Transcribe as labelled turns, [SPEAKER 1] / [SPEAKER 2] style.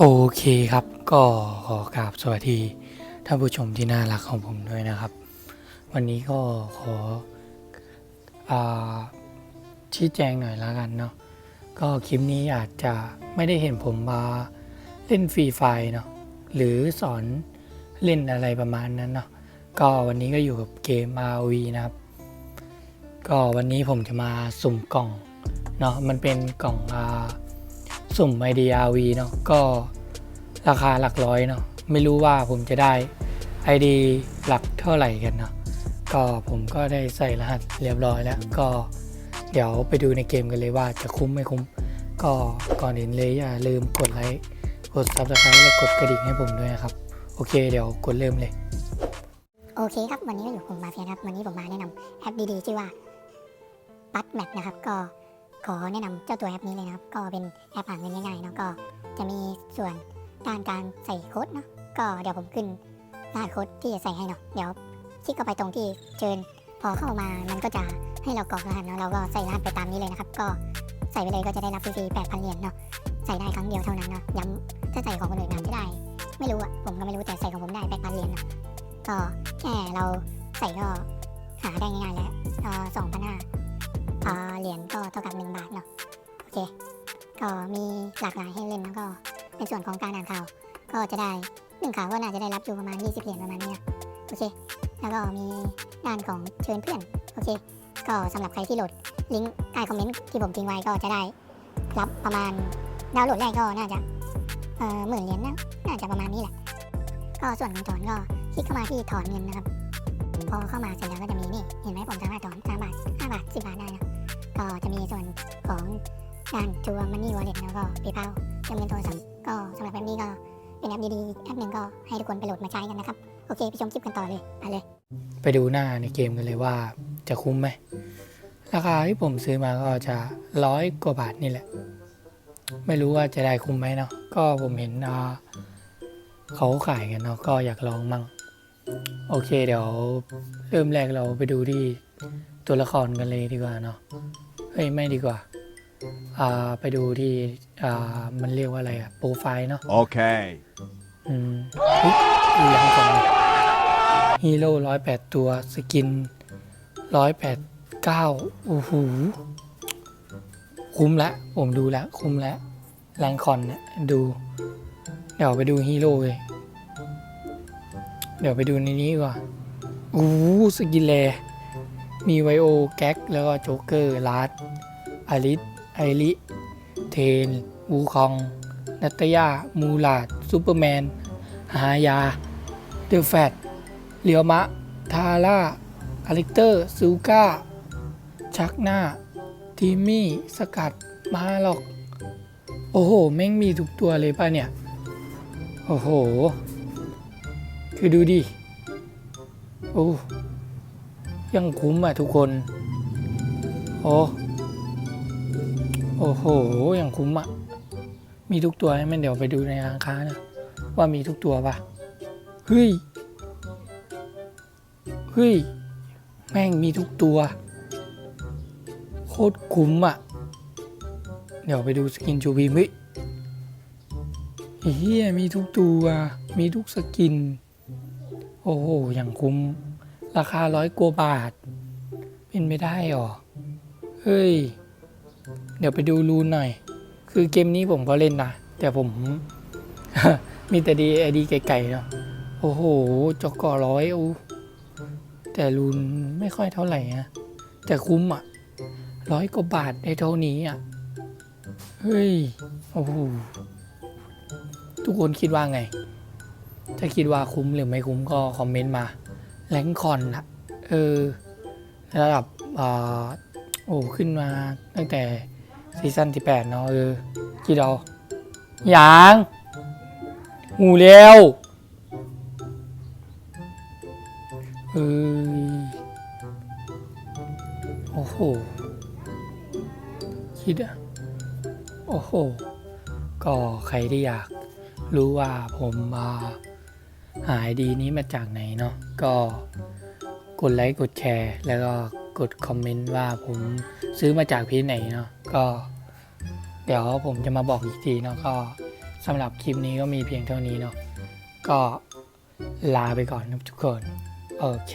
[SPEAKER 1] โอเคครับก็ขอกราบสวัสดีท่านผู้ชมที่น่ารักของผมด้วยนะครับ วันนี้ก็ขออชี้แจงหน่อยแล้วกันเนาะก็คลิปนี้อาจจะไม่ได้เห็นผมมาเล่นฟรีไฟเนาะหรือสอนเล่นอะไรประมาณนั้นเนาะก็วันนี้ก็อยู่กับเกม RV นะครับ ก็วันนี้ผมจะมาสุ่มกล่องเนาะมันเป็นกล่องอ่า สุ่ม IDRV เนาะก็ราคาหลักร้อยเนาะไม่รู้ว่าผมจะได้ ID หลักเท่าไหร่กันเนาะก็ผมก็ได้ใส่รหัสเรียบร้อยแล้ว ก็เดี๋ยวไปดูในเกมกันเลยว่าจะคุ้มไม่คุ้ม ก็ก่อนอื่นเลยอย่าลืมกดไลค์กด Subscribe และกดกระดิ่งให้ผมด้วยนะครับ โอเคเดี๋ยวกดเริ่มเลย
[SPEAKER 2] โอเคครับ วันนี้ก็อยู่กับผมมาเฟียครับ วันนี้ผมมาแนะนำแอปดีๆชื่อว่าปัดแมปนะครับก็ ขอแนะนำเจ้าตัวแอปนี้เลยนะครับ ก็เป็นแอปหาเงินง่ายๆเนาะก็จะมีส่วนด้านการใส่โค้ดเนาะก็เดี๋ยวผมขึ้นรหัสโค้ดที่จะใส่ให้เนาะเดี๋ยวคลิกเข้าไปตรงที่เชิญพอเข้ามามันก็จะให้เรากรอกรหัสเนาะเราก็ใส่รหัสไปตามนี้เลยนะครับ ก็ใส่ไปเลยก็จะได้รับฟรีๆ8,000เหรียญเนาะใส่ได้ครั้งเดียวเท่านั้นเนาะย้ำถ้าใส่ของคนอื่นอาจจะได้ ไม่รู้อะผมก็ไม่รู้แต่ใส่ของผมได้8,000เหรียญเนาะก็แค่เราใส่ก็หาได้ง่ายๆแล้วสองพันห้า เหรียญก็เท่ากับหนึ่งบาทเนาะโอเค ก็มีหลากหลายให้เล่นแล้วก็ในส่วนของการอ่านข่าว ก็จะได้หนึ่งข่าวก็น่าจะได้รับอยู่ประมาณ 20 เหรียญประมาณนี้นะโอเค แล้วก็มีด้านของเชิญเพื่อนโอเค ก็สำหรับใครที่โหลดลิงก์ใต้คอมเมนต์ที่ผมทิ้งไว้ก็จะได้รับประมาณดาวน์โหลดแรกก็น่าจะเอ่อหมื่นเหรียญนะน่าจะประมาณนี้แหละ ก็ส่วนของถอนก็คลิกเข้ามาที่ถอนเงินนะครับ พอเข้ามาเสร็จแล้วก็จะมีนี่เห็นไหมผมสามารถถอน ก็จะมีส่วนของการจัวมันนี่วอลเล็ตแล้วก็ปีเพาจำเงินโทรศัพท์ก็สำหรับแอปนี้ก็เป็นแอปดีๆแอปหนึ่งก็ให้ทุกคนไปโหลดมาใช้กันนะครับ โอเคไปชมคลิปกันต่อเลยไปเลย
[SPEAKER 1] ไปดูหน้าในเกมกันเลยว่าจะคุ้มไหมราคาที่ผมซื้อมาก็จะร้อยกว่าบาทนี่แหละ ไม่รู้ว่าจะได้คุ้มไหมเนาะก็ผมเห็นเขาขายกันเนาะก็อยากลองมั่งโอเคเดี๋ยวเริ่มแรกเราไปดูที่ตัวละครกันเลยดีกว่าเนาะ เฮ้ยไม่ดีกว่าอ่าไปดูที่อ่ามันเรียกว่าอะไรอะโปรไฟล์เนาะ
[SPEAKER 3] Okay.
[SPEAKER 1] อืมเฮ้ยดูยังก่อนฮีโร่ร้อยแปดตัวสกินร้อยแปดเก้าโอ้โหคุ้มละผมดูแล้วคุ้มแล้วแรงคอนเนี่ยดู เดี๋ยวไปดูฮีโร่เลย เดี๋ยวไปดูในนี้ดีกว่าโอ้โหสกินแล มีไวโอแก๊กแล้วก็โจ๊กเกอร์ลาดอาริสไอริเทนวูคอง นัตยา มูลาดซูเปอร์แมนฮายา เดอะแฟตเลียวมะ ทาร่าอเล็กเตอร์ ซูก้า ชักหน้า ทีมมี่ สกัด มาหรอก โอ้โห แม่งมีทุกตัวเลยป่ะเนี่ย โอ้โห คือดูดิ โอ้ ยังคุ้มอะทุกคน โอ้โอ้โหยังคุ้มอะ มีทุกตัวให้มันเดี๋ยวไปดูในร้านค้านะ ว่ามีทุกตัวปะเฮ้ย เฮ้ย แม่งมีทุกตัว โคตรคุ้มอะ เดี๋ยวไปดูสกินจูบีมเฮ้ยเฮียมีทุกตัว มีทุกสกิน โอ้โหอย่างคุ้ม ราคาร้อยกว่าบาท เป็นไม่ได้หรอ เฮ้ย เดี๋ยวไปดูรูนหน่อย คือเกมนี้ผมก็เล่นนะ แต่ผม มีแต่ดีไอดีไก่ๆเนาะโอ้โหจอกก่อร้อยอ้แต่รูนไม่ค่อยเท่าไหร่นะแต่คุ้มอะร้อยกว่าบาทได้เท่านี้อะ เฮ้ย โอ้โห ทุกคนคิดว่าไง ถ้าคิดว่าคุ้มหรือไม่คุ้มก็คอมเมนต์มา แรงคอนอะเออระดับอ่าโอ้ขึ้นมาตั้งแต่ซีซั่นที่แปดเนาะเออกี่ดออย่างหูเร็วเออโอ้โห คิดอะโอ้โห ก็ใครที่อยากรู้ว่าผมมา หายดีนี้มาจากไหนเนาะก็กดไลค์กดแชร์ แล้วก็กดคอมเมนต์ว่าผมซื้อมาจากพี่ไหนเนาะก็ เดี๋ยวผมจะมาบอกอีกทีเนาะก็สำหรับคลิปนี้ก็มีเพียงเท่านี้เนาะก็ลาไปก่อนนะทุกคน โอเค